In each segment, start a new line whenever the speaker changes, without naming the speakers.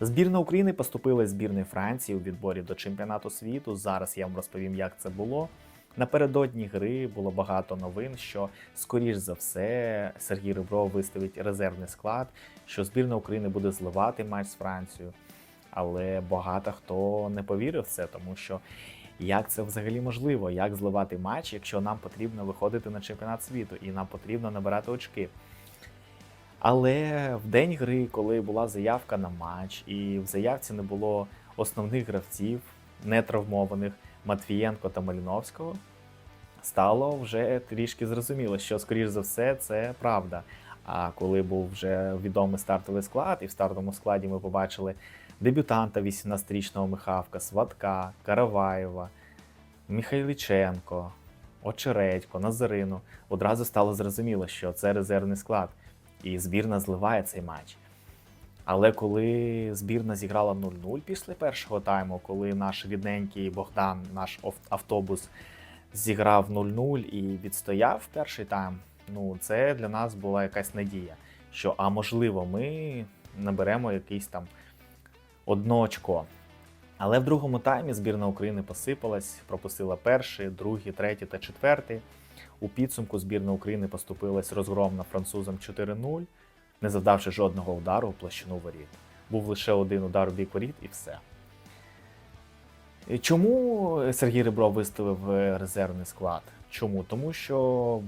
Збірна України поступила збірної Франції у відборі до чемпіонату світу. Зараз я вам розповім, як це було. Напередодні гри було багато новин, що, скоріш за все, Сергій Ребров виставить резервний склад, що збірна України буде зливати матч з Францією. Але багато хто не повірив в це, тому що як це взагалі можливо? Як зливати матч, якщо нам потрібно виходити на чемпіонат світу і нам потрібно набирати очки? Але в день гри, коли була заявка на матч, і в заявці не було основних гравців, не травмованих Матвієнко та Маліновського, стало вже трішки зрозуміло, що, скоріш за все, це правда. А коли був вже відомий стартовий склад, і в стартовому складі ми побачили дебютанта 18-річного Михавка, Сватка, Караваєва, Михайліченко, Очередько, Назарину, одразу стало зрозуміло, що це резервний склад, і збірна зливає цей матч. Але коли збірна зіграла 0-0 після першого тайму, коли наш рідненький Богдан, наш автобус, зіграв 0-0 і відстояв перший тайм, ну це для нас була якась надія, що а можливо, ми наберемо якийсь там одно очко. Але в другому таймі збірна України посипалась, пропустила перший, другий, третій та четвертий. У підсумку збірна України поступилась розгромно французам 4-0, не завдавши жодного удару у площину воріт. Був лише один удар у бік воріт і все. Чому Сергій Ребров виставив е, резервний склад? Чому? Тому що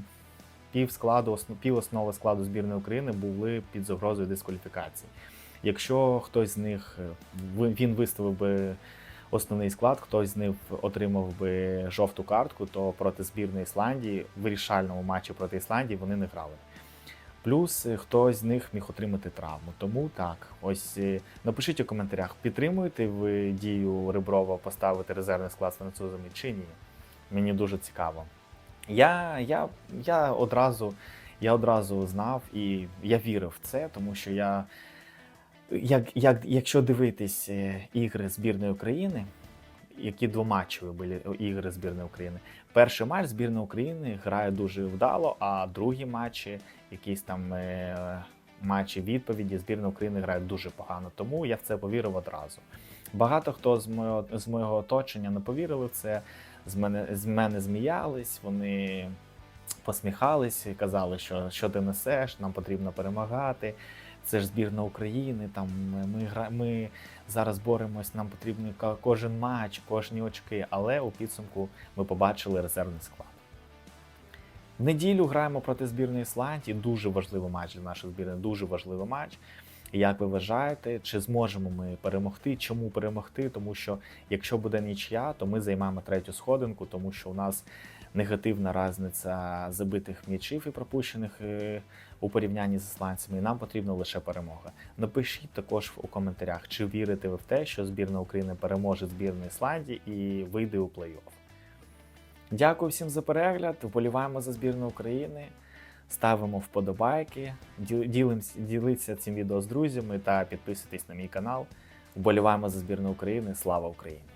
пів складу, пів основи складу збірної України були під загрозою дискваліфікації. Якщо хтось з них е, він виставив би основний склад, хтось з них отримав би жовту картку, то проти збірної Ісландії в вирішальному матчі проти Ісландії вони не грали. Плюс е, хтось з них міг отримати травму. Тому так, ось е, напишіть у коментарях, підтримуєте ви дію Реброва поставити резервний склад з французами чи ні. Мені дуже цікаво. Я, я, я, одразу, я одразу знав і я вірив в це, тому що я, як, як, якщо дивитись е, ігри збірної України, які двоматчеві були ігри збірної України. Перший матч збірної України грає дуже вдало, а другі матчі, якісь там е, матчі відповіді, збірна України грає дуже погано. Тому я в це повірив одразу. Багато хто з моєго, з моєго оточення не повірили в це, з мене, з мене зміялись, вони посміхались і казали, що що ти несеш, нам потрібно перемагати. Це ж збірна України. Там ми гра, ми зараз боремось, нам потрібен кожен матч, кожні очки. Але у підсумку ми побачили резервний склад. В неділю граємо проти збірної Ісландії. Дуже важливий матч для нашої збірної, дуже важливий матч. Як ви вважаєте, чи зможемо ми перемогти? Чому перемогти? Тому що якщо буде нічия, то ми займаємо третю сходинку, тому що у нас негативна різниця забитих м'ячів і пропущених е, у порівнянні з ісландцями. І нам потрібна лише перемога. Напишіть також у коментарях, чи вірите ви в те, що збірна України переможе збірну Ісландії і вийде у плей-офф. Дякую всім за перегляд. Вболіваємо за збірну України. Ставимо вподобайки, діл- ділимсь, діліться цим відео з друзями та підписуйтесь на мій канал. Вболіваємо за збірну України. Слава Україні!